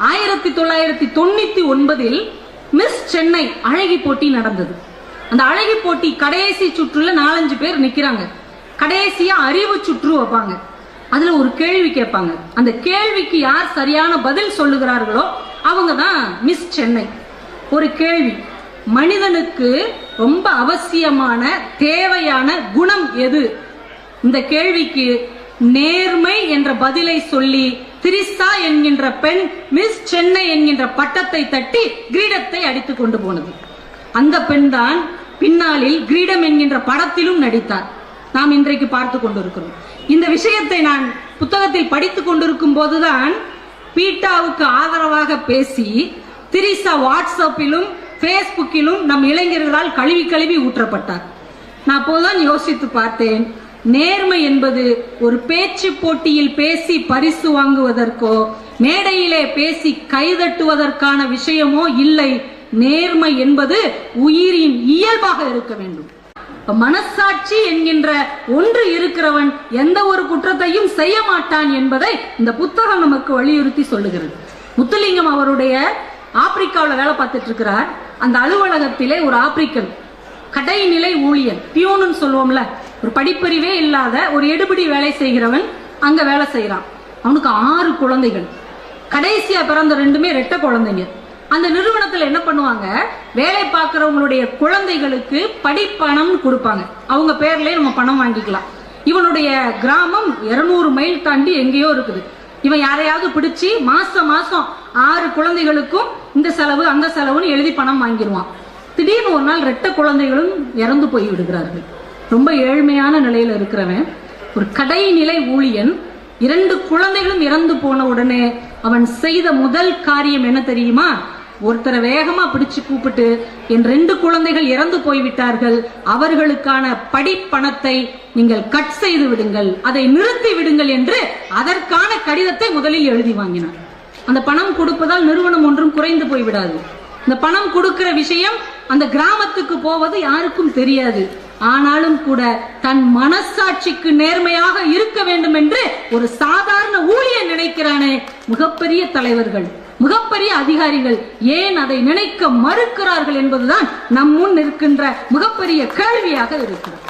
ஆயிரத்தி தொள்ளாயிரத்தி தொண்ணூத்தி ஒன்பதில் மிஸ் சென்னை அழகி போட்டி நடந்தது. அந்த அழகி போட்டி கடைசி சுற்றுல நாலஞ்சு பேர் நிக்கிறாங்க. கடைசியா அறிவு சுற்று வைப்பாங்க. அதுல ஒரு கேள்வி கேட்பாங்க. அந்த கேள்விக்கு யார் சரியான பதில் சொல்லுகிறார்களோ அவங்க தான் மிஸ் சென்னை. ஒரு கேள்வி. மனிதனுக்கு ரொம்ப அவசியமான தேவையான குணம் எது? இந்த கேள்விக்கு நேர்மை என்ற பதிலை சொல்லி திரிஸ்தா என்கின்ற பெண் மிஸ் சென்னை என்கின்ற பட்டத்தை தட்டி கிரீடத்தை அடித்துக் கொண்டு போனது. அந்த பெண் தான் பின்னாளில் கிரீடம் என்கின்ற படத்திலும் நடித்தார். நாம் இன்றைக்கு பார்த்து கொண்டிருக்கிறோம். இந்த விஷயத்தை நான் புத்தகத்தில் படித்துக் கொண்டிருக்கும் போதுதான் பீட்டாவுக்கு ஆதரவாக பேசி திரிசா வாட்ஸ்அப்பிலும் பேஸ்புக்கிலும் நம் இளைஞர்களால் கழுவி கழுவி ஊற்றப்பட்டார். நான் அப்போதுதான் யோசித்து பார்த்தேன் நேர்மை என்பது ஒரு பேச்சு போட்டியில் பேசி பரிசு வாங்குவதற்கோ மேடையிலே பேசி கைதட்டுவதற்கான விஷயமோ இல்லை. நேர்மை என்பது உயிரின் இயல்பாக இருக்க வேண்டும். மனசாட்சி என்கின்ற ஒன்று இருக்கிறவன் எந்த ஒரு குற்றத்தையும் செய்ய மாட்டான் என்பதை இந்த புத்தகம் நமக்கு வலியுறுத்தி சொல்லுகிறது. முத்துலிங்கம் அவருடைய ஆப்பிரிக்காவில் வேலை பார்த்துட்டு இருக்கிறார் அந்த அலுவலகத்திலே ஒரு ஆப்பிரிக்கன் கடைநிலை ஊழியர் பியூனு சொல்லுவோம்ல ஒரு படிப்பறிவே இல்லாத ஒரு எடுபிடி வேலை செய்கிறவன் அங்க வேலை செய்யறான் அவனுக்கு ஆறு குழந்தைகள். கடைசியா பிறந்த ரெண்டுமே ரெட்ட குழந்தைங்க. அந்த நிறுவனத்துல என்ன பண்ணுவாங்க? வேலை பார்க்கறவங்களுடைய குழந்தைகளுக்கு படிப்பணம் கொடுப்பாங்க. அவங்க பேர்லேயே நம்ம பணம் வாங்கிக்கலாம். இவனுடைய கிராமம் 200 மைல் தாண்டி எங்கேயோ இருக்குது. இவன் யாரையாவது பிடிச்சி மாசம் மாசம் ஆறு குழந்தைகளுக்கும் இந்த செலவு அந்த செலவுன்னு எழுதி பணம் வாங்கிடுவான் திடீர்னு ஒரு நாள் ரெட்ட குழந்தைகளும் இறந்து போய் விடுகிறார்கள். ரொம்ப ஏழ்மையான நிலையில் இருக்கிறவன் ஒரு கடைநிலை ஊழியன் இரண்டு குழந்தைகளும் இறந்து போன உடனே அவன் செய்த முதல் காரியம் என்ன தெரியுமா? ஒருத்தரை வேகமா பிடிச்சு கூப்பிட்டு என் ரெண்டு குழந்தைகள் இறந்து போய்விட்டார்கள். அவர்களுக்கான படிப்பணத்தை நீங்கள் கட் செய்து விடுங்கள். அதை நிறுத்தி விடுங்கள் என்று அதற்கான கடிதத்தை முதலில் எழுதி வாங்கினார் அந்த பணம் கொடுப்பதால் நிறுவனம் ஒன்றும் குறைந்து போய்விடாது. இந்த பணம் கொடுக்கிற விஷயம் அந்த கிராமத்துக்கு போவது யாருக்கும் தெரியாது. ஆனாலும் கூட தன் மனசாட்சிக்கு நேர்மையாக இருக்க வேண்டும் என்று ஒரு சாதாரண ஊழியர் நினைக்கிறானே மிகப்பெரிய தலைவர்கள் மிகப்பெரிய அதிகாரிகள் ஏன் அதை நினைக்க மறுக்கிறார்கள் என்பதுதான் நம் முன் இருக்கின்ற மிகப்பெரிய கேள்வியாக இருக்கிறது.